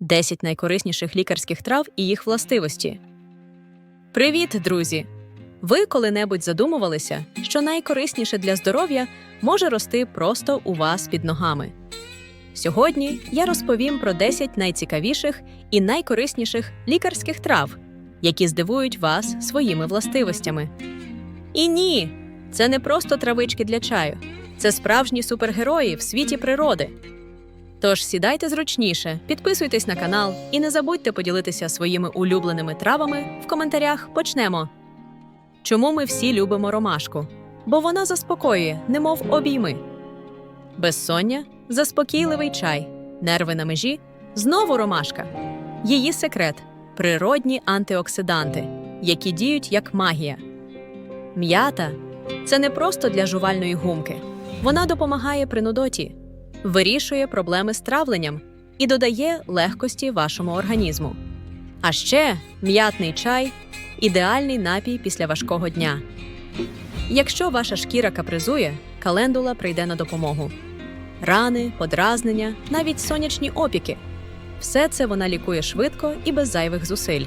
10 найкорисніших лікарських трав і їх властивості. Привіт, друзі! Ви коли-небудь задумувалися, що найкорисніше для здоров'я може рости просто у вас під ногами. Сьогодні я розповім про 10 найцікавіших і найкорисніших лікарських трав, які здивують вас своїми властивостями. І ні, це не просто травички для чаю, це справжні супергерої в світі природи. Тож сідайте зручніше, підписуйтесь на канал і не забудьте поділитися своїми улюбленими травами в коментарях. Почнемо. Чому ми всі любимо ромашку? Бо вона заспокоює, немов обійми. Безсоння заспокійливий чай, нерви на межі знову ромашка. Її секрет природні антиоксиданти, які діють як магія. М'ята це не просто для жувальної гумки. Вона допомагає при нудоті, вирішує проблеми з травленням і додає легкості вашому організму. А ще м'ятний чай ідеальний напій після важкого дня. Якщо ваша шкіра капризує, календула прийде на допомогу. Рани, подразнення, навіть сонячні опіки. Все це вона лікує швидко і без зайвих зусиль.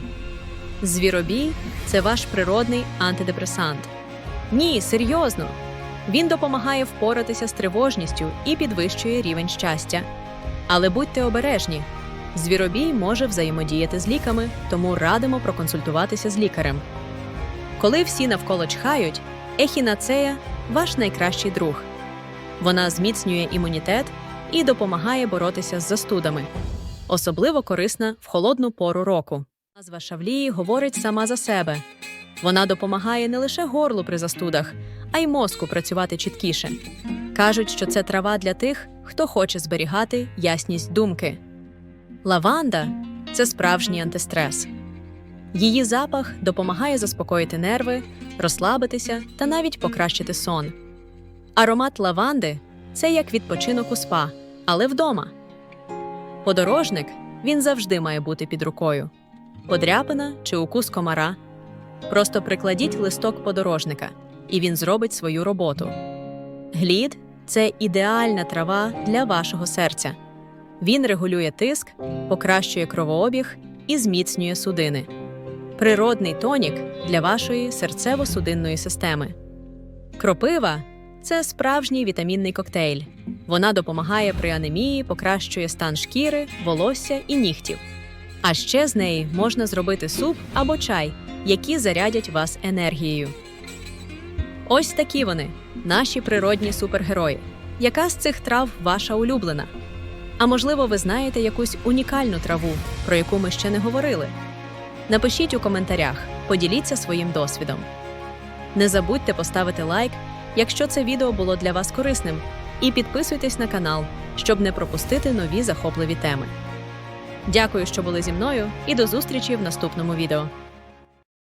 Звіробій це ваш природний антидепресант. Ні, серйозно. Він допомагає впоратися з тривожністю і підвищує рівень щастя. Але будьте обережні. Звіробій може взаємодіяти з ліками, тому радимо проконсультуватися з лікарем. Коли всі навколо чхають, ехінацея ваш найкращий друг. Вона зміцнює імунітет і допомагає боротися з застудами. Особливо корисна в холодну пору року. Назва шавлії говорить сама за себе. Вона допомагає не лише горлу при застудах, а й мозку працювати чіткіше. Кажуть, що це трава для тих, хто хоче зберігати ясність думки. Лаванда це справжній антистрес. Її запах допомагає заспокоїти нерви, розслабитися та навіть покращити сон. Аромат лаванди це як відпочинок у спа, але вдома. Подорожник він завжди має бути під рукою. Подряпина чи укус комара. Просто прикладіть листок подорожника, і він зробить свою роботу. Глід це ідеальна трава для вашого серця. Він регулює тиск, покращує кровообіг і зміцнює судини. Природний тонік для вашої серцево-судинної системи. Кропива це справжній вітамінний коктейль. Вона допомагає при анемії, покращує стан шкіри, волосся і нігтів. А ще з неї можна зробити суп або чай, які зарядять вас енергією. Ось такі вони, наші природні супергерої. Яка з цих трав ваша улюблена? А можливо, ви знаєте якусь унікальну траву, про яку ми ще не говорили? Напишіть у коментарях, поділіться своїм досвідом. Не забудьте поставити лайк, якщо це відео було для вас корисним, і підписуйтесь на канал, щоб не пропустити нові захопливі теми. Дякую, що були зі мною, і до зустрічі в наступному відео.